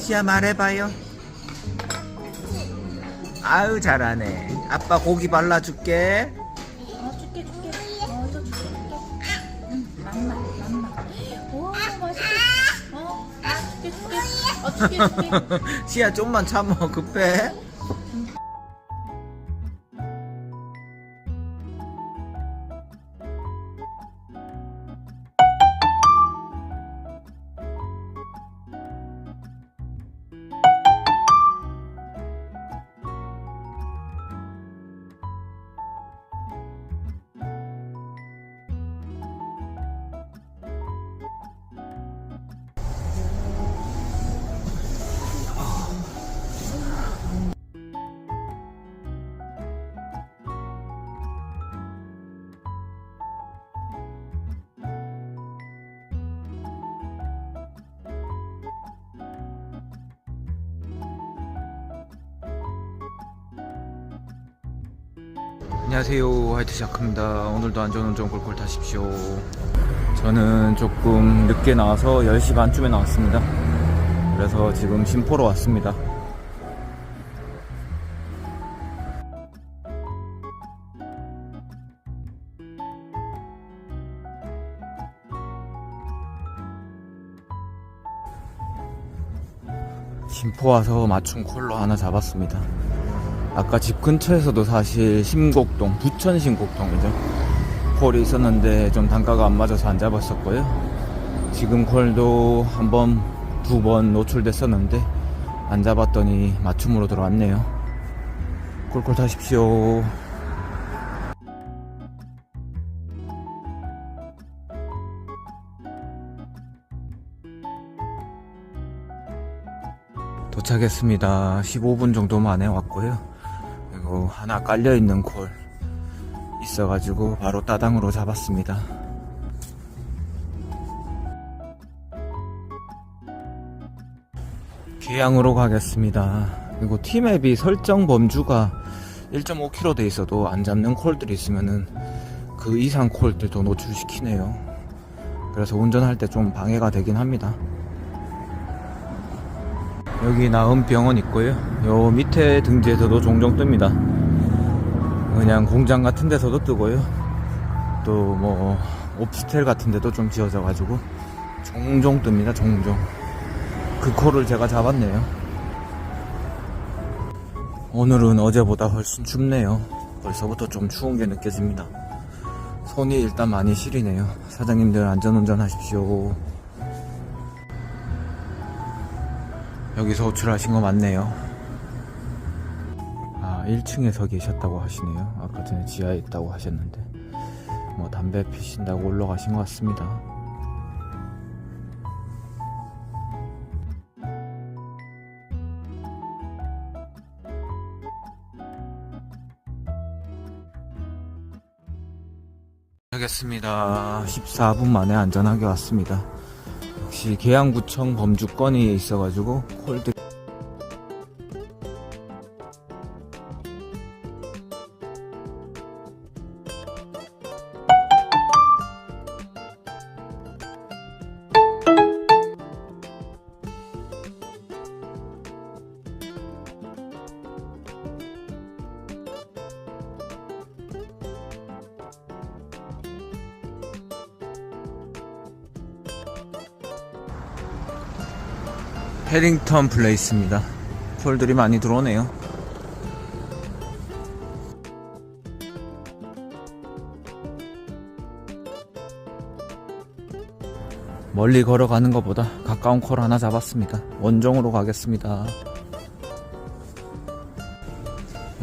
시야 말해봐요. 아유 잘하네. 아빠 고기 발라줄게. 어, 줄게, 줄게. 어, 이거 줄게, 줄게. 응, 맘마, 맘마. 오, 맛있겠다. 어, 아, 줄게, 줄게. 어, 줄게, 줄게. 시야 좀만 참어 급해. 안녕하세요. 화이트 샤크입니다. 오늘도 안전 운전 꿀꿀 타십시오. 저는 조금 늦게 나와서 10시 반쯤에 나왔습니다. 그래서 지금 심포로 왔습니다. 심포 와서 맞춤 콜로 하나 잡았습니다 아까 집 근처에서도 사실 심곡동, 부천 심곡동이죠. 콜이 있었는데 좀 단가가 안 맞아서 안 잡았었고요. 지금 콜도 한 번, 두 번 노출됐었는데 안 잡았더니 맞춤으로 들어왔네요. 콜콜 타십시오. 도착했습니다. 15분 정도 만에 왔고요. 그리고 하나 깔려있는 콜 있어가지고 바로 따당으로 잡았습니다. 계양으로 가겠습니다. 그리고 티맵이 설정 범주가 1.5km 돼 있어도 안 잡는 콜들이 있으면은 그 이상 콜들도 노출시키네요. 그래서 운전할 때 좀 방해가 되긴 합니다. 여기 나은 병원 있고요. 요 밑에 등지에서도 종종 뜹니다. 그냥 공장 같은 데서도 뜨고요. 또 뭐 오피스텔 같은 데도 좀 지어져 가지고 종종 뜹니다. 종종. 그 코를 제가 잡았네요. 오늘은 어제보다 훨씬 춥네요. 벌써부터 좀 추운 게 느껴집니다. 손이 일단 많이 시리네요. 사장님들 안전운전 하십시오. 여기서 호출하신 거 맞네요. 아, 1층에서 계셨다고 하시네요. 아까 전에 지하에 있다고 하셨는데. 뭐, 담배 피신다고 올라가신 것 같습니다. 알겠습니다. 14분 만에 안전하게 왔습니다. 역시 계양구청 범주권이 있어가지고 콜드 해링턴 플레이스입니다. 콜들이 많이 들어오네요. 멀리 걸어가는 것보다 가까운 콜 하나 잡았습니다. 원정으로 가겠습니다.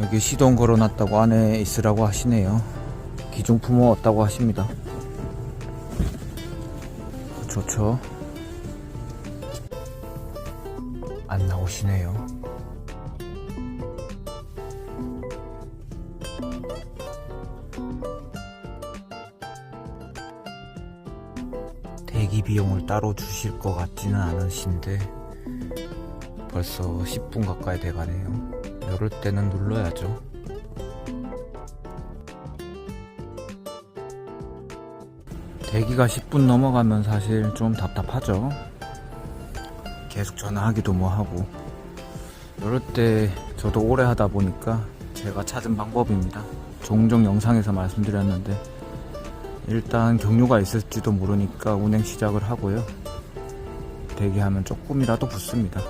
여기 시동 걸어놨다고 안에 있으라고 하시네요. 기중품은 없다고 하십니다. 좋죠. 안 나오시네요. 대기 비용을 따로 주실 것 같지는 않으신데 벌써 10분 가까이 돼가네요. 이럴 때는 눌러야죠. 대기가 10분 넘어가면 사실 좀 답답하죠. 계속 전화하기도 뭐 하고 이럴 때 저도 오래 하다 보니까 제가 찾은 방법입니다. 종종 영상에서 말씀드렸는데 일단 경류가 있을지도 모르니까 운행 시작을 하고요. 대기하면 조금이라도 붙습니다.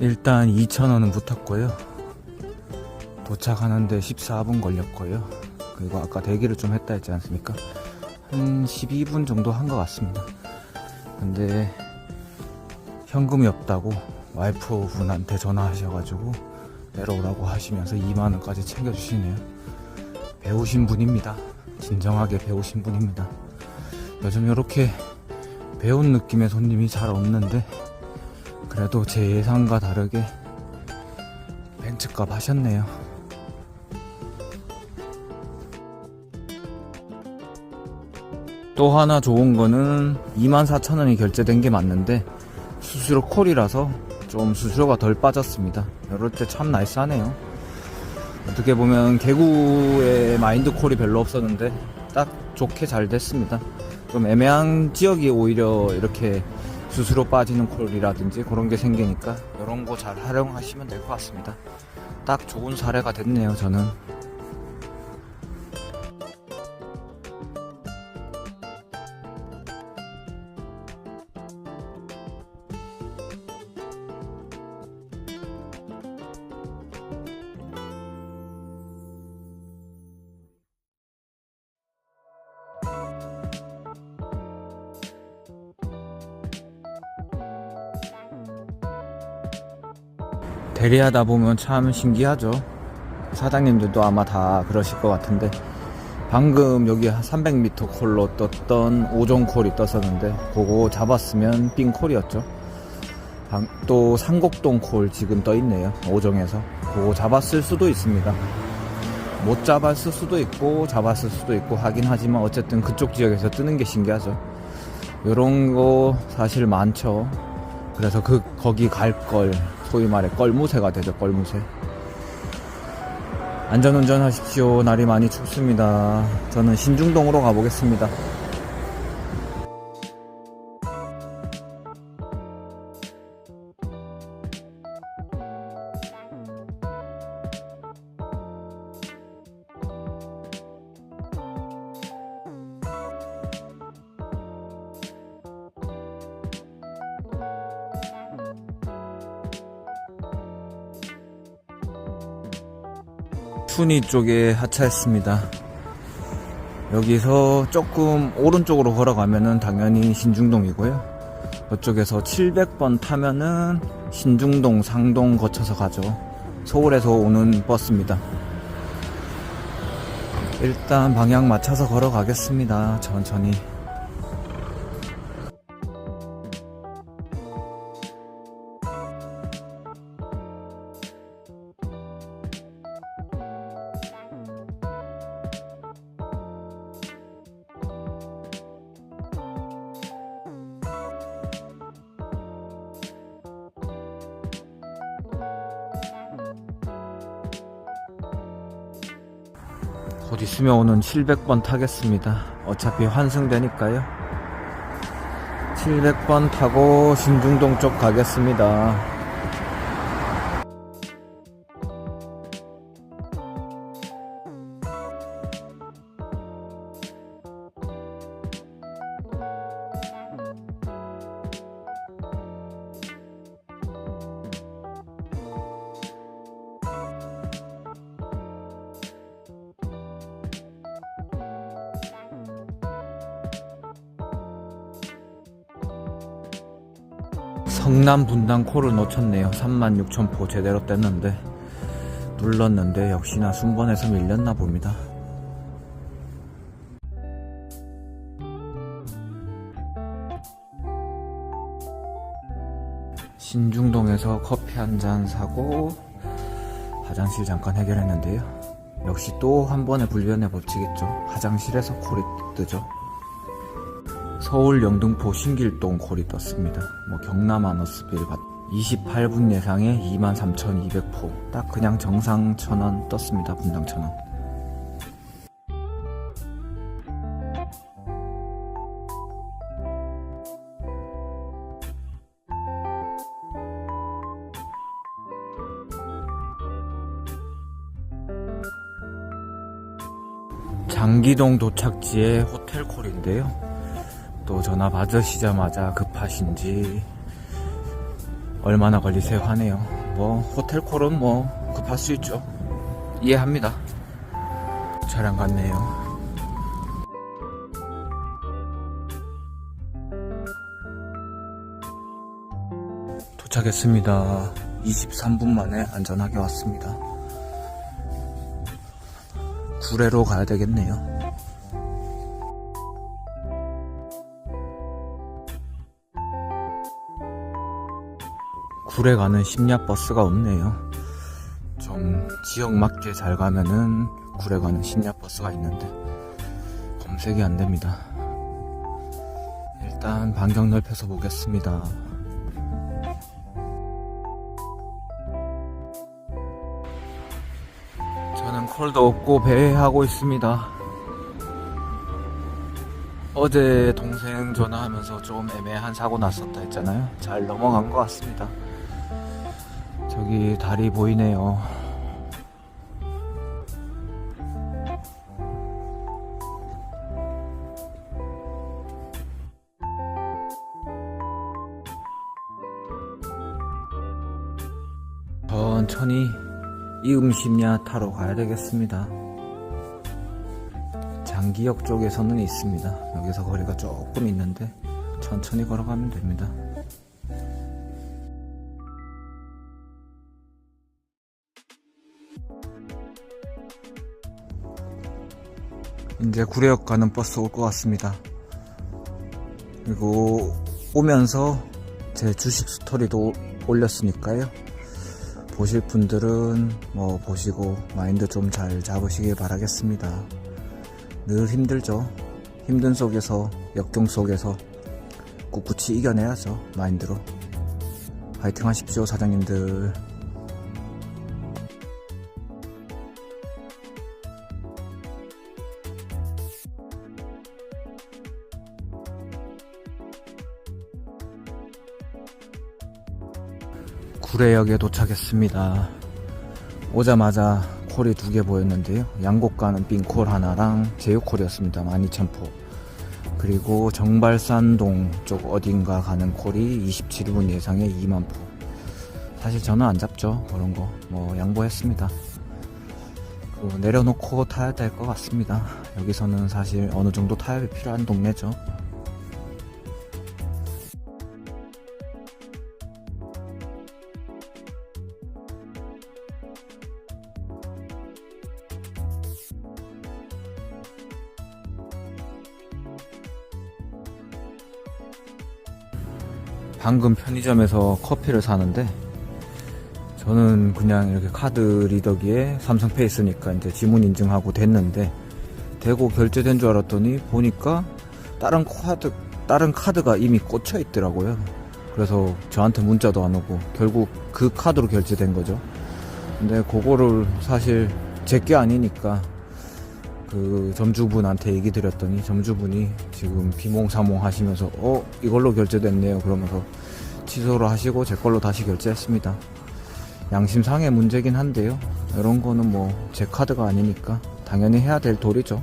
일단 2,000원은 붙었고요. 도착하는데 14분 걸렸고요. 그리고 아까 대기를 좀 했다 했지 않습니까? 한 12분 정도 한 것 같습니다. 근데 현금이 없다고 와이프 분한테 전화하셔가지고 내려오라고 하시면서 2만원까지 챙겨주시네요. 배우신 분입니다. 진정하게 배우신 분입니다. 요즘 이렇게 배운 느낌의 손님이 잘 없는데 그래도 제 예상과 다르게 벤츠값 하셨네요. 또 하나 좋은 거는 24,000원이 결제된 게 맞는데 수수료 콜이라서 좀 수수료가 덜 빠졌습니다. 이럴 때 참 나이스하네요. 어떻게 보면 개구의 마인드 콜이 별로 없었는데 딱 좋게 잘 됐습니다. 좀 애매한 지역이 오히려 이렇게 수수료 빠지는 콜이라든지 그런 게 생기니까 이런 거 잘 활용하시면 될 것 같습니다. 딱 좋은 사례가 됐네요, 저는. 대리하다 보면 참 신기하죠. 사장님들도 아마 다 그러실 것 같은데 방금 여기 한 300m 콜로 떴던 5종 콜이 떴었는데 그거 잡았으면 빙 콜이었죠. 방- 또 상곡동 콜 지금 떠 있네요. 5종에서 그거 잡았을 수도 있습니다. 못 잡았을 수도 있고 잡았을 수도 있고 하긴 하지만 어쨌든 그쪽 지역에서 뜨는 게 신기하죠. 요런 거 사실 많죠. 그래서 그 거기 갈걸 소위 말해 껄무새가 되죠 껄무새. 안전운전 하십시오. 날이 많이 춥습니다. 저는 신중동으로 가보겠습니다 순이 쪽에 하차했습니다. 여기서 조금 오른쪽으로 걸어가면은 당연히 신중동이고요. 이쪽에서 700번 타면은 신중동, 상동 거쳐서 가죠. 서울에서 오는 버스입니다. 일단 방향 맞춰서 걸어가겠습니다. 천천히. 있으면 오는 700번 타겠습니다. 어차피 환승되니까요. 700번 타고 신중동 쪽 가겠습니다. 성남 분당 콜을 놓쳤네요. 36,000포 제대로 뗐는데 눌렀는데 역시나 순번에서 밀렸나 봅니다. 신중동에서 커피 한 잔 사고 화장실 잠깐 해결했는데요. 역시 또 한 번의 불변의 법칙이죠. 화장실에서 콜이 뜨죠. 서울 영등포 신길동 콜이 떴습니다. 뭐 경남 아너스빌 28분 예상에 23,200포. 딱 그냥 정상 천원 떴습니다. 분당 천원. 장기동 도착지의 호텔 콜인데요. 또 전화 받으시자마자 급하신지 얼마나 걸리세요 하네요. 뭐 호텔 콜은 뭐 급할 수 있죠. 이해합니다. 차량 같네요. 도착했습니다. 23분 만에 안전하게 왔습니다. 구례로 가야 되겠네요. 구례 가는 심야 버스가 없네요. 좀 지역 맞게 잘 가면은 구례 가는 심야 버스가 있는데 검색이 안 됩니다. 일단 반경 넓혀서 보겠습니다. 저는 콜도 없고 배회하고 있습니다. 어제 동생 전화하면서 좀 애매한 사고 났었다 했잖아요. 잘 넘어간 것 같습니다. 저기 다리 보이네요. 천천히 이음심야 타러 가야 되겠습니다. 장기역 쪽에서는 있습니다. 여기서 거리가 조금 있는데 천천히 걸어가면 됩니다. 이제 구례역 가는 버스 올 것 같습니다. 그리고 오면서 제 주식 스토리도 올렸으니까요. 보실 분들은 뭐 보시고 마인드 좀 잘 잡으시길 바라겠습니다. 늘 힘들죠. 힘든 속에서 역경 속에서 꿋꿋이 이겨내야죠. 마인드로. 파이팅 하십시오, 사장님들. 구례역에 도착했습니다. 오자마자 콜이 두 개 보였는데요. 양곡 가는 빈콜 하나랑 제휴콜이었습니다. 12,000포. 그리고 정발산동 쪽 어딘가 가는 콜이 27분 예상에 2만 포. 사실 저는 안 잡죠. 그런 거. 뭐 양보했습니다. 그 내려놓고 타야 될 것 같습니다. 여기서는 사실 어느 정도 타협이 필요한 동네죠. 방금 편의점에서 커피를 사는데 저는 그냥 이렇게 카드 리더기에 삼성페이 쓰니까 이제 지문 인증하고 됐는데 되고 결제된 줄 알았더니 보니까 다른 카드 다른 카드가 이미 꽂혀 있더라고요. 그래서 저한테 문자도 안 오고 결국 그 카드로 결제된 거죠. 근데 그거를 사실 제 게 아니니까 그 점주분한테 얘기 드렸더니 점주분이 지금 비몽사몽 하시면서 어 이걸로 결제됐네요. 그러면서 취소를 하시고 제 걸로 다시 결제했습니다. 양심상의 문제긴 한데요. 이런 거는 뭐 제 카드가 아니니까 당연히 해야 될 도리죠.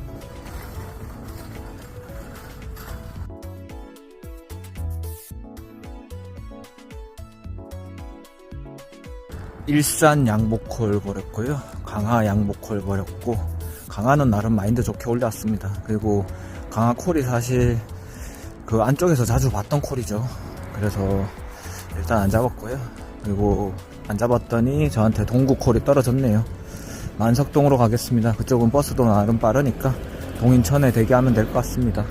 일산 양복콜 버렸고요. 강화 양복콜 버렸고 강화는 나름 마인드 좋게 올려왔습니다. 그리고 강화 콜이 사실 그 안쪽에서 자주 봤던 콜이죠. 그래서 일단 안 잡았고요. 그리고 안 잡았더니 저한테 동구 콜이 떨어졌네요. 만석동으로 가겠습니다. 그쪽은 버스도 나름 빠르니까 동인천에 대기하면 될 것 같습니다.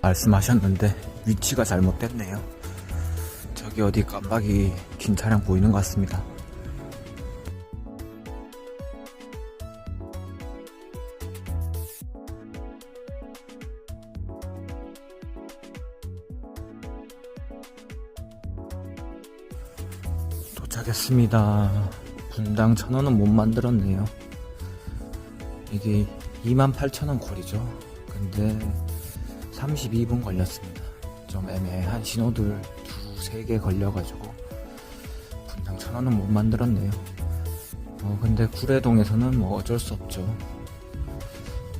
말씀하셨는데 위치가 잘못됐네요. 저기 어디 깜빡이 긴 차량 보이는 것 같습니다. 도착했습니다. 분당 천 원은 못 만들었네요. 이게 28,000원 콜이죠. 근데 32분 걸렸습니다. 좀 애매한 신호들 두세 개 걸려가지고 분당 천 원은 못 만들었네요. 어, 근데 구례동에서는 뭐 어쩔 수 없죠.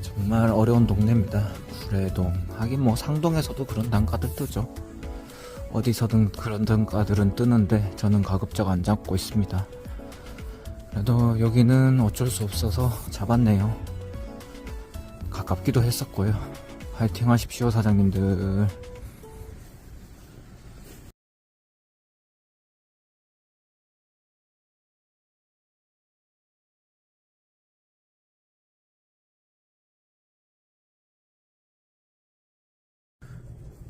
정말 어려운 동네입니다. 구례동. 하긴 뭐 상동에서도 그런 단가들 뜨죠. 어디서든 그런 단가들은 뜨는데 저는 가급적 안 잡고 있습니다. 그래도 여기는 어쩔 수 없어서 잡았네요. 가깝기도 했었고요. 화이팅 하십시오, 사장님들.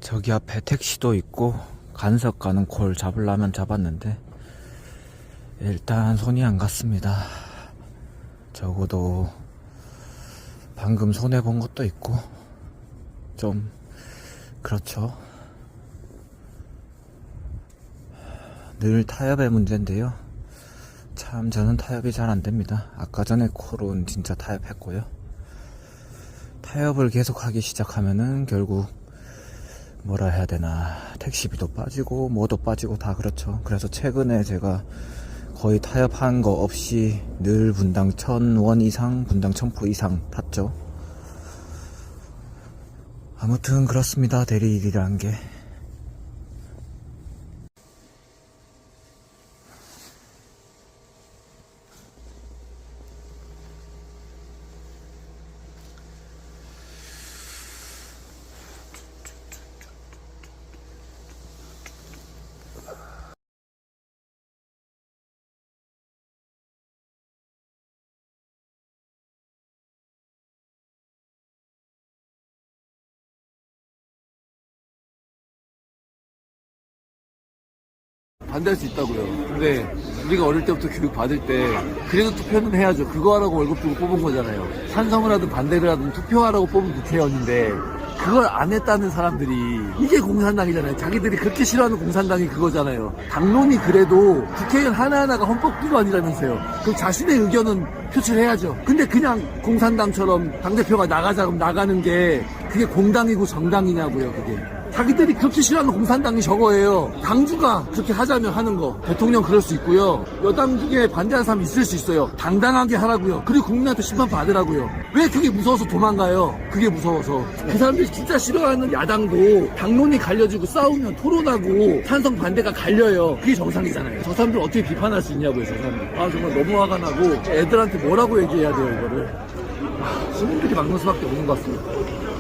저기 앞에 택시도 있고 간석 가는 콜 잡으려면 잡았는데 일단 손이 안 갔습니다. 적어도 방금 손해 본 것도 있고 좀 그렇죠. 늘 타협의 문제인데요. 참 저는 타협이 잘 안 됩니다. 아까 전에 콜은 진짜 타협했고요. 타협을 계속 하기 시작하면은 결국 뭐라 해야 되나 택시비도 빠지고 뭐도 빠지고 다 그렇죠. 그래서 최근에 제가 거의 타협한 거 없이 늘 분당 천원 이상 분당 천포 이상 탔죠. 아무튼 그렇습니다. 대리 일이란 게 반대할 수 있다고요. 근데 우리가 어릴 때부터 교육 받을 때 그래도 투표는 해야죠. 그거 하라고 월급 주고 뽑은 거잖아요. 찬성을 하든 반대를 하든 투표하라고 뽑은 국회의원인데 그걸 안 했다는 사람들이 이게 공산당이잖아요. 자기들이 그렇게 싫어하는 공산당이 그거잖아요. 당론이 그래도 국회의원 하나하나가 헌법 기관이라면서요. 그럼 자신의 의견은 표출해야죠. 근데 그냥 공산당처럼 당대표가 나가자 그럼 나가는 게 그게 공당이고 정당이냐고요, 그게. 자기들이 그렇게 싫어하는 공산당이 저거예요. 당주가 그렇게 하자면 하는 거. 대통령 그럴 수 있고요. 여당 중에 반대하는 사람 있을 수 있어요. 당당하게 하라고요. 그리고 국민한테 심판 받으라고요. 왜 그게 무서워서 도망가요? 그게 무서워서. 그 사람들이 진짜 싫어하는 야당도 당론이 갈려지고 싸우면 토론하고 찬성 반대가 갈려요. 그게 정상이잖아요. 저 사람들 어떻게 비판할 수 있냐고요, 저 사람들. 아, 정말 너무 화가 나고 애들한테 뭐라고 얘기해야 돼요, 이거를. 아, 시민들이 막는 수밖에 없는 것 같습니다.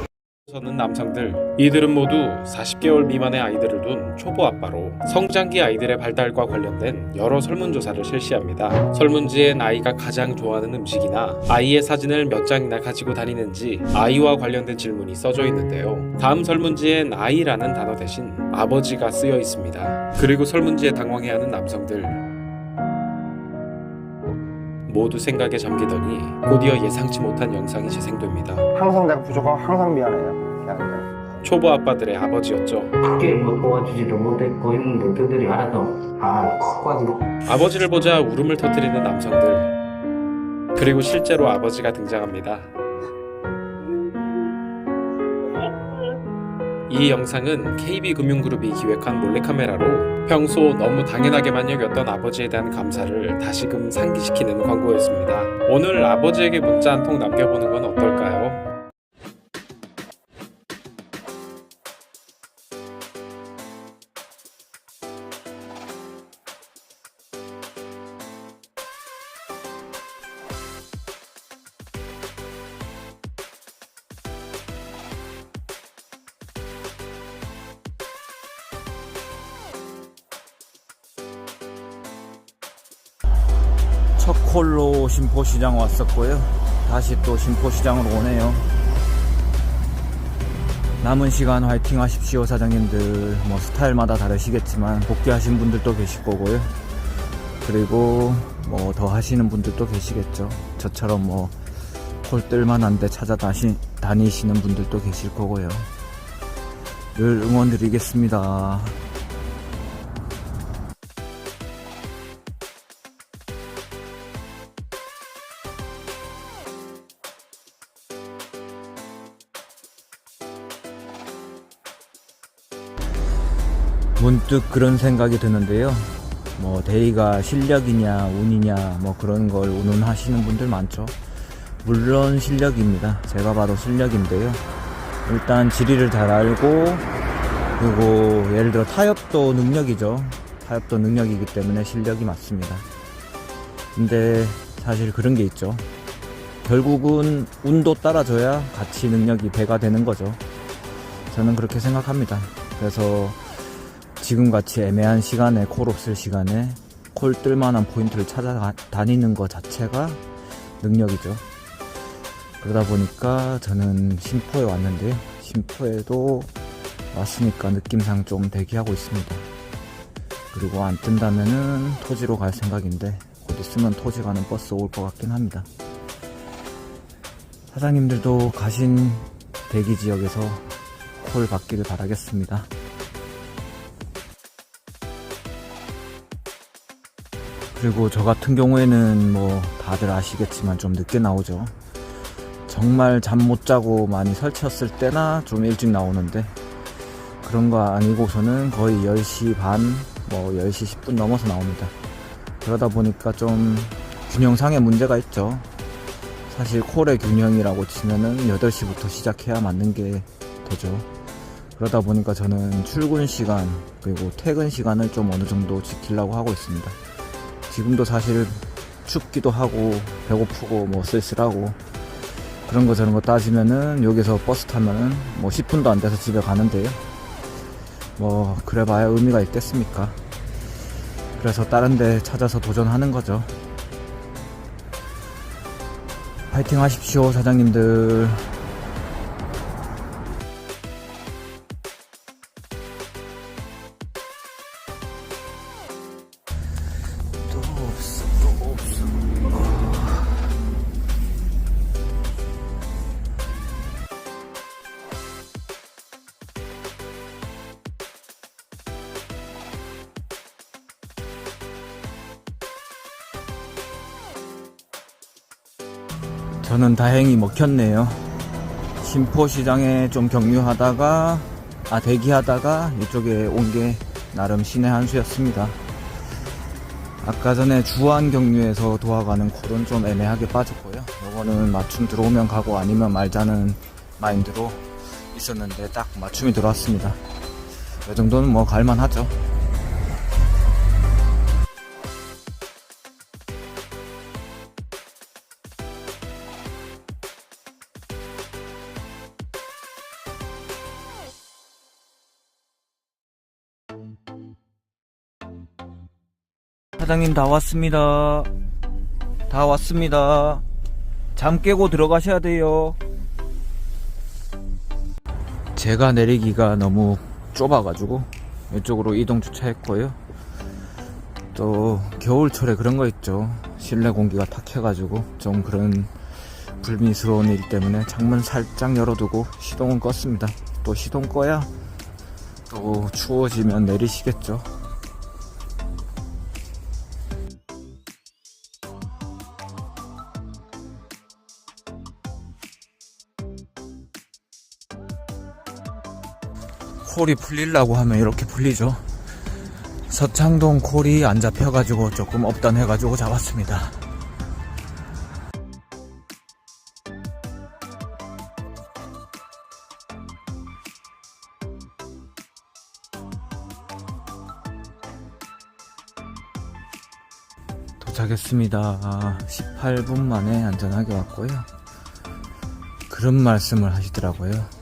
서는 남성들 이들은 모두 40개월 미만의 아이들을 둔 초보 아빠로 성장기 아이들의 발달과 관련된 여러 설문조사를 실시합니다. 설문지엔 아이가 가장 좋아하는 음식이나 아이의 사진을 몇 장이나 가지고 다니는지 아이와 관련된 질문이 써져 있는데요. 다음 설문지엔 아이라는 단어 대신 아버지가 쓰여 있습니다. 그리고 설문지에 당황해하는 남성들 모두 생각에 잠기더니 곧이어 예상치 못한 영상이 재생됩니다. 항상 내가 부족하고 항상 미안해요. 초보 아빠들의 아버지였죠. 쉽게 뭐 도와주지도 못했고 했는데 그들이 알아서 아 아버지를 보자 울음을 터뜨리는 남성들. 그리고 실제로 아버지가 등장합니다. 이 영상은 KB금융그룹이 기획한 몰래카메라로 평소 너무 당연하게만 여겼던 아버지에 대한 감사를 다시금 상기시키는 광고였습니다. 오늘 아버지에게 문자 한 통 남겨보는 건 어떨까요? 심포시장 왔었고요. 다시 또 심포시장으로 오네요. 남은 시간 화이팅 하십시오, 사장님들. 뭐 스타일마다 다르시겠지만 복귀하신 분들도 계실 거고요. 그리고 뭐 더 하시는 분들도 계시겠죠. 저처럼 뭐 콜 뜰만한데 찾아 다시, 다니시는 분들도 계실 거고요. 늘 응원 드리겠습니다. 문득 그런 생각이 드는데요. 뭐 대의가 실력이냐 운이냐 뭐 그런 걸 운운하시는 분들 많죠. 물론 실력입니다. 제가 봐도 실력인데요. 일단 지리를 잘 알고 그리고 예를 들어 타협도 능력이죠. 타협도 능력이기 때문에 실력이 맞습니다. 근데 사실 그런 게 있죠. 결국은 운도 따라줘야 같이 능력이 배가 되는 거죠. 저는 그렇게 생각합니다. 그래서 지금같이 애매한 시간에 콜 없을 시간에 콜 뜰만한 포인트를 찾아다니는 것 자체가 능력이죠. 그러다 보니까 저는 심포에 왔는데요. 심포에도 왔으니까 느낌상 좀 대기하고 있습니다. 그리고 안 뜬다면은 토지로 갈 생각인데 곧 있으면 토지 가는 버스 올 것 같긴 합니다. 사장님들도 가신 대기 지역에서 콜 받기를 바라겠습니다. 그리고 저 같은 경우에는 뭐 다들 아시겠지만 좀 늦게 나오죠. 정말 잠 못 자고 많이 설쳤을 때나 좀 일찍 나오는데 그런 거 아니고서는 거의 10시 반, 뭐 10시 10분 넘어서 나옵니다. 그러다 보니까 좀 균형상의 문제가 있죠. 사실 콜의 균형이라고 치면은 8시부터 시작해야 맞는 게 되죠. 그러다 보니까 저는 출근 시간 그리고 퇴근 시간을 좀 어느 정도 지키려고 하고 있습니다. 지금도 사실 춥기도 하고 배고프고 뭐 쓸쓸하고 그런 거 저런 거 따지면은 여기서 버스 타면은 뭐 10분도 안 돼서 집에 가는데요. 뭐 그래봐야 의미가 있겠습니까? 그래서 다른 데 찾아서 도전하는 거죠. 파이팅 하십시오, 사장님들. 저는 다행히 먹혔네요. 심포시장에 좀 경유하다가, 아, 대기하다가 이쪽에 온 게 나름 신의 한 수였습니다. 아까 전에 주안 경유에서 도와가는 콜은 좀 애매하게 빠졌고요. 요거는 맞춤 들어오면 가고 아니면 말자는 마인드로 있었는데 딱 맞춤이 들어왔습니다. 이 정도는 뭐 갈만하죠. 사장님 다 왔습니다. 다 왔습니다. 잠 깨고 들어가셔야 돼요. 제가 내리기가 너무 좁아가지고 이쪽으로 이동 주차했고요. 또 겨울철에 그런 거 있죠. 실내 공기가 탁해가지고 좀 그런 불미스러운 일 때문에 창문 살짝 열어두고 시동은 껐습니다. 또 시동 꺼야 또 추워지면 내리시겠죠. 콜이 풀리려고 하면 이렇게 풀리죠. 서창동 콜이 안 잡혀가지고 조금 업단해가지고 잡았습니다. 도착했습니다. 18분 만에 안전하게 왔고요. 그런 말씀을 하시더라고요.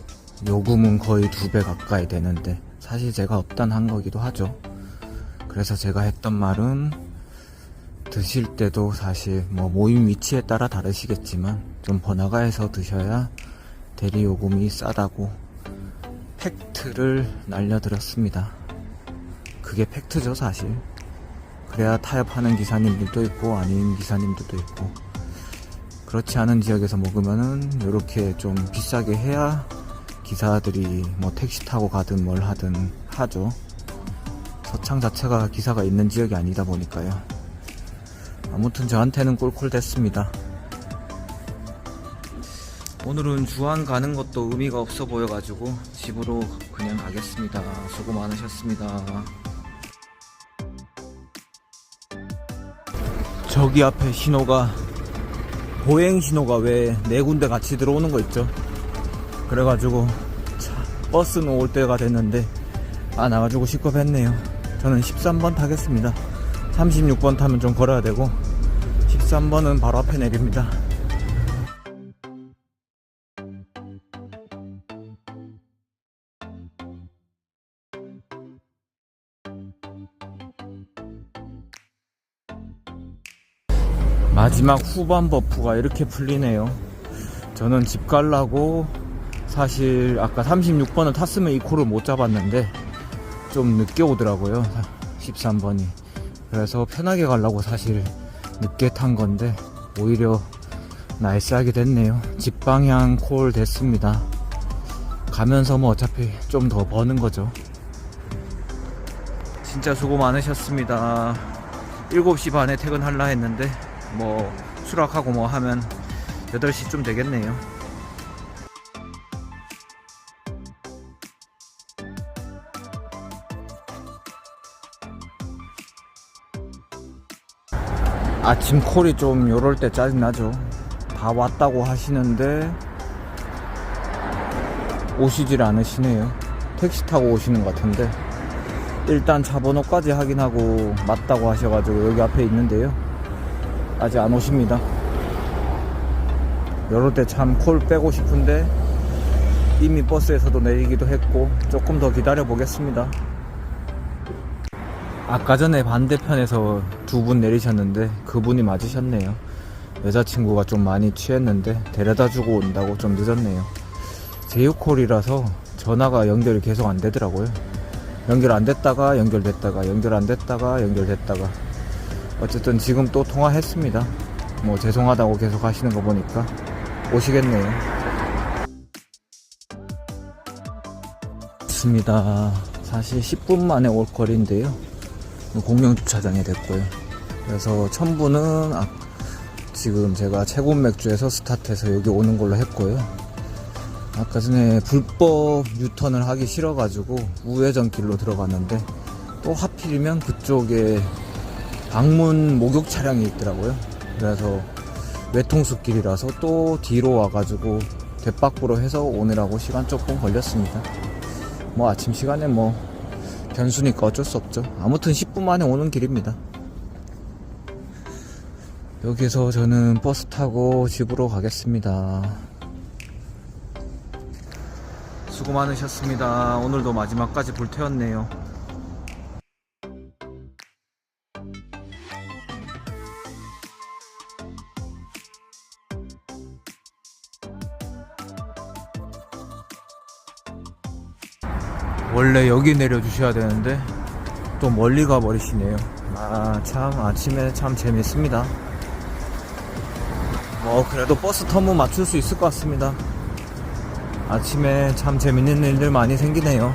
요금은 거의 두 배 가까이 되는데 사실 제가 업단한 거기도 하죠. 그래서 제가 했던 말은 드실 때도 사실 뭐 모임 위치에 따라 다르시겠지만 좀 번화가에서 드셔야 대리 요금이 싸다고 팩트를 날려드렸습니다. 그게 팩트죠 사실. 그래야 타협하는 기사님들도 있고 아닌 기사님들도 있고 그렇지 않은 지역에서 먹으면은 이렇게 좀 비싸게 해야 기사들이 뭐 택시 타고 가든 뭘 하든 하죠. 서창 자체가 기사가 있는 지역이 아니다 보니까요. 아무튼 저한테는 꿀꿀 됐습니다. 오늘은 주안 가는 것도 의미가 없어 보여가지고 집으로 그냥 가겠습니다. 수고 많으셨습니다. 저기 앞에 신호가 보행 신호가 왜 네 군데 같이 들어오는 거 있죠? 그래가지고 차, 버스는 올 때가 됐는데 안 와가지고 시겁했네요. 저는 13번 타겠습니다. 36번 타면 좀 걸어야 되고 13번은 바로 앞에 내립니다. 마지막 후반 버프가 이렇게 풀리네요. 저는 집 갈라고 사실 아까 36번을 탔으면 이 코를 못 잡았는데 좀 늦게 오더라고요. 13번이. 그래서 편하게 가려고 사실 늦게 탄 건데 오히려 나이스하게 됐네요. 집 방향 콜 됐습니다. 가면서 뭐 어차피 좀 더 버는 거죠. 진짜 수고 많으셨습니다. 7시 반에 퇴근하려 했는데 뭐 수락하고 뭐 하면 8시쯤 되겠네요. 아침 콜이 좀 요럴 때 짜증나죠. 다 왔다고 하시는데 오시질 않으시네요. 택시 타고 오시는 것 같은데 일단 차 번호까지 확인하고 맞다고 하셔가지고 여기 앞에 있는데요. 아직 안 오십니다. 요럴 때 참 콜 빼고 싶은데 이미 버스에서도 내리기도 했고 조금 더 기다려 보겠습니다. 아까 전에 반대편에서 두 분 내리셨는데 그분이 맞으셨네요. 여자친구가 좀 많이 취했는데 데려다 주고 온다고 좀 늦었네요. 제휴콜이라서 전화가 연결이 계속 안 되더라고요. 연결 안 됐다가 연결됐다가 연결 안 됐다가 연결됐다가 어쨌든 지금 또 통화했습니다. 뭐 죄송하다고 계속 하시는 거 보니까 오시겠네요. 맞습니다. 사실 10분 만에 올 거리인데요. 공영 주차장에 됐고요. 그래서 첨부는 아- 지금 제가 채곤 맥주에서 스타트해서 여기 오는 걸로 했고요. 아까 전에 불법 유턴을 하기 싫어가지고 우회전 길로 들어갔는데 또 하필이면 그쪽에 방문 목욕 차량이 있더라고요. 그래서 외통수 길이라서 또 뒤로 와가지고 대박부로 해서 오느라고 시간 조금 걸렸습니다. 뭐 아침 시간에 뭐 변수니까 어쩔 수 없죠. 아무튼 10분 만에 오는 길입니다. 여기서 저는 버스 타고 집으로 가겠습니다. 수고 많으셨습니다. 오늘도 마지막까지 불태웠네요. 원래 여기 내려주셔야 되는데 또 멀리 가버리시네요. 아, 참, 아침에 참 재밌습니다. 뭐, 그래도 버스 터무 맞출 수 있을 것 같습니다. 아침에 참 재밌는 일들 많이 생기네요.